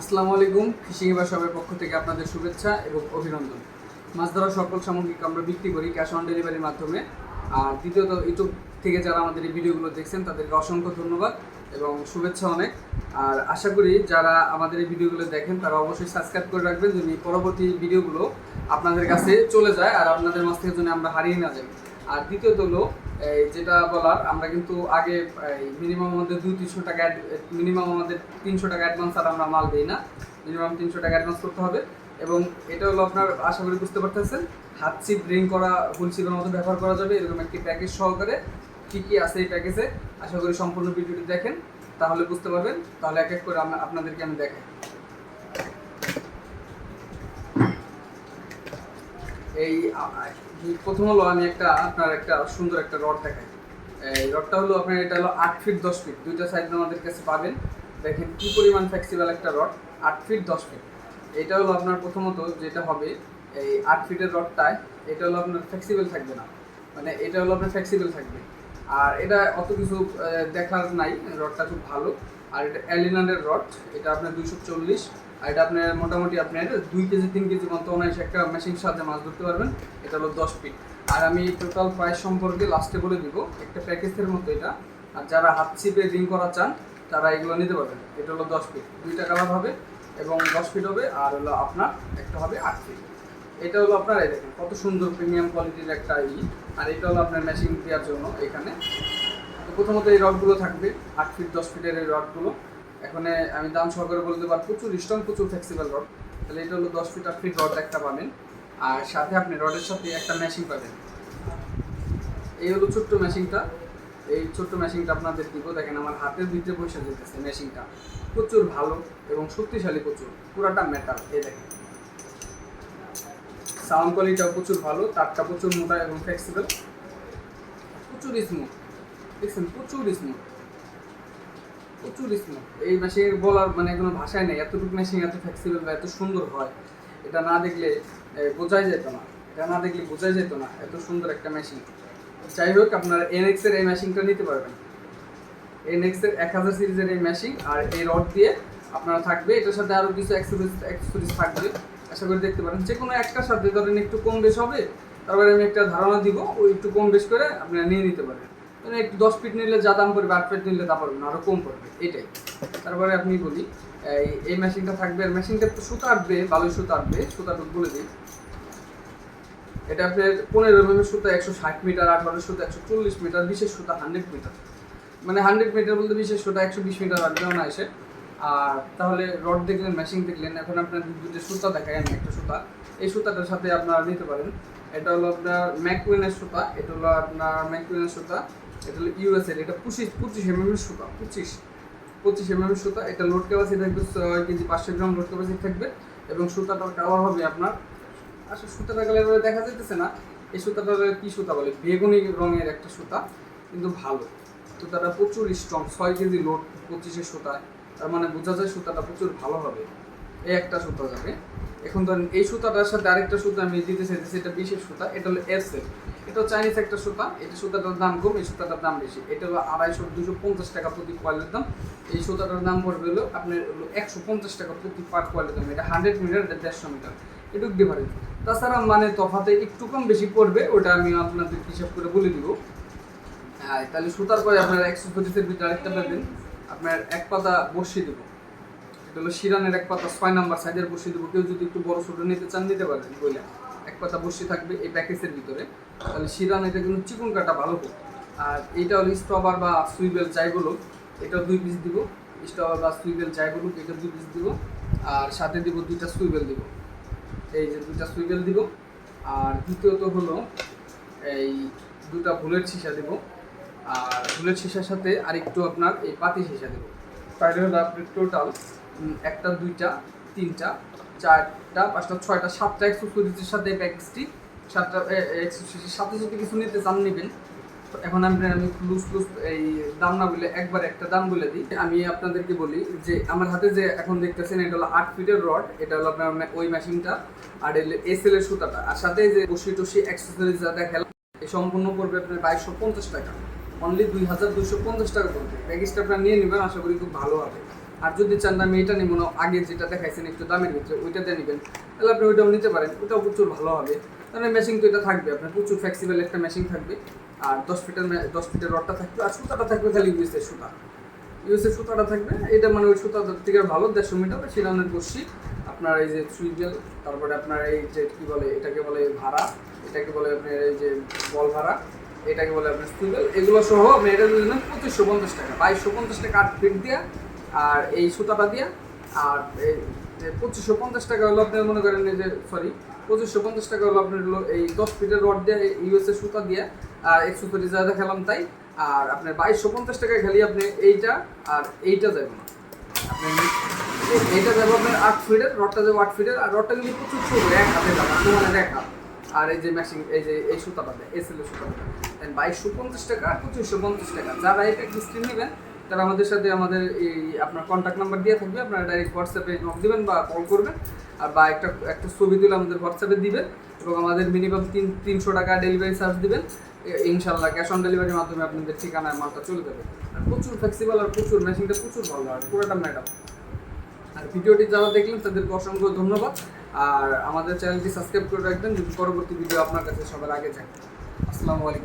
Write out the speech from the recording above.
আসসালামু আলাইকুম। ফিশিং এবার সবের পক্ষ থেকে আপনাদের শুভেচ্ছা এবং অভিনন্দন। মাছ ধরার সকল সামগ্রিক আমরা বিক্রি করি ক্যাশ অন ডেলিভারির মাধ্যমে। আর দ্বিতীয়ত, ইউটিউব থেকে যারা আমাদের এই ভিডিওগুলো দেখছেন, তাদেরকে অসংখ্য ধন্যবাদ এবং শুভেচ্ছা অনেক। আর আশা করি যারা আমাদের এই ভিডিওগুলো দেখেন, তারা অবশ্যই সাবস্ক্রাইব করে রাখবেন যদি পরবর্তী ভিডিওগুলো আপনাদের কাছে চলে যায় আর আপনাদের মাছ থেকে যেন আমরা হারিয়ে না যাই। আর দ্বিতীয়ত হলো যেটা বলার, আমরা কিন্তু আগে মিনিমাম আমাদের দুই তিনশো টাকা মিনিমাম আমাদের তিনশো টাকা অ্যাডভান্স আর আমরা মাল দিই না। মিনিমাম তিনশো টাকা অ্যাডভান্স করতে হবে। এবং এটা হলো আপনার, আশা করি বুঝতে পারতেছেন, হাত চিপ রিং করা, হুল চিপের মতো ব্যবহার করা যাবে, এরকম একটি প্যাকেজ সহকারে। কী কী আছে এই প্যাকেজে আশা করি সম্পূর্ণ ভিডিওটি দেখেন, তাহলে বুঝতে পারবেন। তাহলে এক এক করে আপনাদেরকে আমি দেখাই। এই প্রথম হলো আমি একটা আপনার একটা সুন্দর একটা রড দেখাই। এই রডটা হলো আপনার, এটা হলো আট ফিট দশ ফিট। দুইটা সাইড আমাদের কাছে পাবেন। দেখেন কি পরিমাণ ফ্লেক্সিবল একটা রড, আট ফিট দশ ফিট। এটা হলো আপনার প্রথমত যেটা হবে, এই আট ফিটের রডটায় এটা হলো আপনার ফ্লেক্সিবল থাকবে না। মানে এটা হলো আপনার ফ্লেক্সিবল থাকবে। আর এটা অত কিছু দেখার নাই, রডটা খুব ভালো। আর এটা অ্যালিনানের রড, এটা আপনার দুইশো চল্লিশ। আর এটা আপনার মোটামুটি আপনার দুই কেজি, তিন কেজি মতো অনায়াসে একটা মেশিন সাহায্যে মাছ ধরতে পারবেন। এটা হলো দশ ফিট আর আমি টোটাল প্রাইস সম্পর্কে লাস্টে বলে দিব। একটা প্যাকেজের মতো এটা। আর যারা হাত ছিপে রিং করা চান, তারা এগুলো নিতে পারবেন। এটা হলো দশ ফিট দুইটা কালার হবে এবং দশ ফিট হবে। আর হলো আপনার একটা হবে আট ফিট এটা হলো আপনার, এই দেখেন, কত সুন্দর প্রিমিয়াম কোয়ালিটির একটা ই। আর এটা হলো আপনার মেশিন দেওয়ার জন্য এখানে। প্রথমত এই রডগুলো থাকবে, আট ফিট দশ ফিটের এই রডগুলো এখানে আমি দাম সহকারে বলতে পারি প্রচুর স্ট্রং প্রচুর ফ্লেক্সিবল রড তাহলে এটা হলো দশ ফিট আট ফিট রড একটা পাবেন। আর সাথে আপনি রডের সাথে একটা মেশিন পাবেন। এই হলো ছোট্ট মেশিনটা এই ছোট্ট মেশিনটা আপনাদের দিব। দেখেন আমার হাতের ভিতরে বসে যেতেছে মেশিনটা প্রচুর ভালো এবং শক্তিশালী প্রচুর। পুরাটা মেটাল এই দেখেন। সাউন্ড কোয়ালিটিটাও প্রচুর ভালো, তারটা প্রচুর মোটা এবং ফ্লেক্সিবল প্রচুর স্মুথ দেখছেন? প্রচুর স্মুথ প্রচুর স্মুথ এই মেশিনের বলার মানে কোনো ভাষায় নেই। এতটুকু মেশিন এত ফ্লেক্সিবল বা এত সুন্দর হয়। এটা না দেখলে বোঝাই যেত না। এটা না দেখলে বোঝাই যেত না। এত সুন্দর একটা মেশিন যাই হোক, আপনারা এনএক্স এর এই মেশিনটা নিতে পারবেন। এনএক্স এর এক হাজার সিরিজের এই মেশিন আর এই রড দিয়ে আপনারা থাকবে। এটার সাথে আরও কিছু অ্যাক্সেসরিজ থাকবে। আশা করি দেখতে পারেন। যে কোনো একটার সাথে ধরেন একটু কম বেশ হবে, তারপরে আমি একটা ধারণা দিব, ওই একটু কম বেশ করে আপনারা নিয়ে নিতে পারেন। মানে একটু দশ ফিট নিলে যা দাম পড়বে, আট ফিট নিলে তা পড়বে না আরও কম পড়বে, এটাই। তারপরে আপনি বলি, এই এই মেশিনটা থাকবে, আর মেশিনটা একটু সুতা আটবে ভালোই সুতা আটবে সুতাটা বলে দিই। এটা আপনার পনেরো এম সুতা একশো ষাট মিটার আঠারো সুতা একশো চল্লিশ মিটার বিশেষ সুতা হান্ড্রেড মিটার মানে হান্ড্রেড মিটার বলতে বিশেষ সুতা একশো বিশ মিটার রাখবেও না এসে। আর তাহলে রড দেখলেন মেশিন দেখলেন, এখন আপনার দুটো সুতা দেখায় আমি একটা সুতা। এই সুতাটার সাথে আপনারা নিতে পারেন। এটা হলো আপনার ম্যাকুইনের সুতা, এটা হলো আপনার ম্যাকুইনের সুতা, এটা হলো ইউএসএল এটা পঁচিশ পঁচিশ এম এর সুতা, পঁচিশ পঁচিশ এম এর সুতা, এটা লোড ক্যাপাসিটি থাকবে ছয় কেজি পাঁচশো গ্রাম লোড ক্যাপাসিটি থাকবে এবং সুতাটার কালার হবে আপনার আসলে সুতাটা কালার দেখা যাইতেছে না, এই সুতাটা কি সুতা বলে? বেগুনি রঙের একটা সুতা, কিন্তু ভালো। সুতাটা প্রচুর স্ট্রং ছয় কেজি লোড পঁচিশের সুতা তার মানে বোঝা যায় সুতাটা প্রচুর ভালো হবে। এই একটা সুতা যাবে। এখন ধরেন এই সুতাটার সাথে আরেকটা সুতা আমি দিতে চাইতেছি, এটা বিশেষ সুতা, এটা হলো এসএল এটা চাইনিজ একটা সুতা এটা সুতাটার দাম কম, এই সুতাটার দাম বেশি। এটা হলো আড়াইশো, দুশো পঞ্চাশ টাকা প্রতি কোয়ালিটির দাম। এই সুতাটার দাম পড়বে হলো আপনার হলো একশো পঞ্চাশ টাকা প্রতি পার কোয়ালিটির দাম। এটা হান্ড্রেড মিটার এটা দেড়শো মিটার এটুকু ডিফারেন্স তাছাড়া মানে তফাতে একটু কম বেশি পড়বে, ওটা আমি আপনাদের হিসাব করে বলে দিব। হ্যাঁ তাহলে সুতার পরে আপনার একশো পঁচিশের ভিতরে আরেকটা পাবেন। আপনার এক পাতা বসিয়ে দেবো। এটা হলো শিরানের এক পাতা ছয় নাম্বার সাইজের বসিয়ে দেবো। কেউ যদি একটু বড় ছোটো নিতে চান নিতে পারেন বলে এক পাতা বসিয়ে থাকবে এই প্যাকেজের ভিতরে। তাহলে শিরান এটা কিন্তু চিকন কাটা ভালো হোক। আর এইটা হলো স্টবার বা সুইবেল যাই বলুক, এটাও দুই পিস দিব। স্টবার বা সুইবেল যাই বলুক এটা দুই পিস দিব। আর সাথে দিব দুইটা সুইবেল দিব। এই যে দুইটা সুইবেল দিব। আর দ্বিতীয়ত হলো এই দুটা বুলেট সীসা দেব। আর বুলেট সীসার সাথে আরেকটু আপনার এই পাতি সীসা দেব। তাহলে হলো আপনি টোটাল একটা, দুইটা, তিনটা, চারটা, পাঁচটা, ছয়টা, সাতটা এক্সেসরিজের সাথে এই প্যাকেজটি সাতটা সাথে যদি কিছু নিতে চান, নেবেন। তো এখন আমি আমি লুজ লুজ এই দাম না বলে একবার একটা দাম বলে দিই। আমি আপনাদেরকে বলি যে, আমার হাতে যে এখন দেখতেছেন, এটা হলো আট ফিটের রড এটা হলো আপনার ওই মেশিনটা আর এসএল এর সুতাটা। আর সাথে যে বসি টসি অ্যাক্সেসরিজ যা এই সম্পূর্ণ পড়বে আপনার বাইশশো পঞ্চাশ টাকা। অনলি দুই হাজার দুশো পঞ্চাশ টাকা পড়বে প্যাকেজটা আপনার নিয়ে নেবেন, আশা করি খুব ভালো হবে। আর যদি চান না, আমি এটা নিব না। আগে যেটা দেখাইছেন একটু দামের ভিতরে ওইটাতে নেবেন। তাহলে আপনি ওইটাও নিতে পারেন। ওটাও প্রচুর ভালো হবে। তাহলে মেশিন তো এটা থাকবে। আপনার প্রচুর ফ্লেক্সিবল একটা মেশিন থাকবে। আর দশ ফিটের দশ ফিটের রডটা থাকবে। আর সুতাটা থাকবে খালি ইউএসের সুতা। ইউএসের সুতাটা থাকবে। এটা মানে ওই সুতা থেকে ভালো দেড়শো মিটার শিলানের বসি আপনার এই যে সুইগেল তারপরে আপনার এই যে কী বলে, এটাকে বলে ভাড়া। এটাকে বলে আপনার এই যে বল ভাড়া। এটাকে বলে আপনার সুইগেল এগুলো সহ আপনি এটা যদি নেন পঁচিশশো পঞ্চাশ টাকা। বাইশশো পঞ্চাশ টাকা আট ফিট দিয়া আর এই সুতাটা দিয়া, আর পঁচিশশো পঞ্চাশ টাকা হলো আপনার মনে করেন যে সরি পঁচিশশো পঞ্চাশ টাকা হলো আপনার হলো এই দশ ফিটের রড দিয়ে ইউএসএ সুতা দিয়ে, আর একশো যা দেখালাম তাই, আর আপনার বাইশশো পঞ্চাশ টাকা খেলি আপনি এইটা, আর এইটা যাবে না। আপনি এই- এইটা যাবে আপনার আট ফিটের রডটা যাবে আট ফিটের আর রডটা কিন্তু প্রচুর ছোট, এক হাতে যাবে সমানে হাত। আর এই যে ম্যাশিং এই যে, এই সুতাটা দেয় এসএল সুতাটা দেন বাইশশো পঞ্চাশ টাকা আর পঁচিশশো পঞ্চাশ টাকা, যারা এই প্যাকেজ স্ক্রিন নেবেন তারা আমাদের সাথে আমাদের এই আপনার কন্ট্যাক্ট নাম্বার দিয়ে থাকবে, আপনারা ডাইরেক্ট হোয়াটসঅ্যাপে নক দেবেন বা কল করবেন, আর বা একটা একটা ছবি তুলে আমাদের হোয়াটসঅ্যাপে দিবেন, এবং আমাদের মিনিমাম তিন, তিনশো টাকা ডেলিভারি চার্জ দিবেন। ইনশাল্লাহ ক্যাশ অন ডেলিভারির মাধ্যমে আপনাদের ঠিকানায় মালটা চলে যাবে। আর প্রচুর ফ্লেক্সিবল আর প্রচুর মেশিনটা প্রচুর ভালো, আর পুরোটা ম্যাডাম আর ভিডিওটি যারা দেখলেন, তাদেরকে অসংখ্য ধন্যবাদ। আর আমাদের চ্যানেলটি সাবস্ক্রাইব করে রাখবেন, যদি পরবর্তী ভিডিও আপনার কাছে সবার আগে যায়। আসসালামু আলাইকুম।